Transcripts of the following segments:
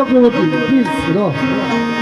Chakraborty please র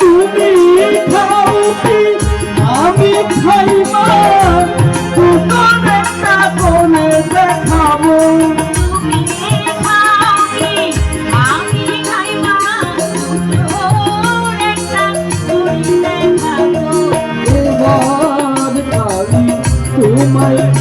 তুমি খাও কি? আমি খাই মা তোমার একটা বলে দেখাবো। তোমায়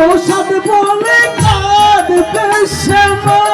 প্রসাদ বলে কাঁদবে শ্যামা।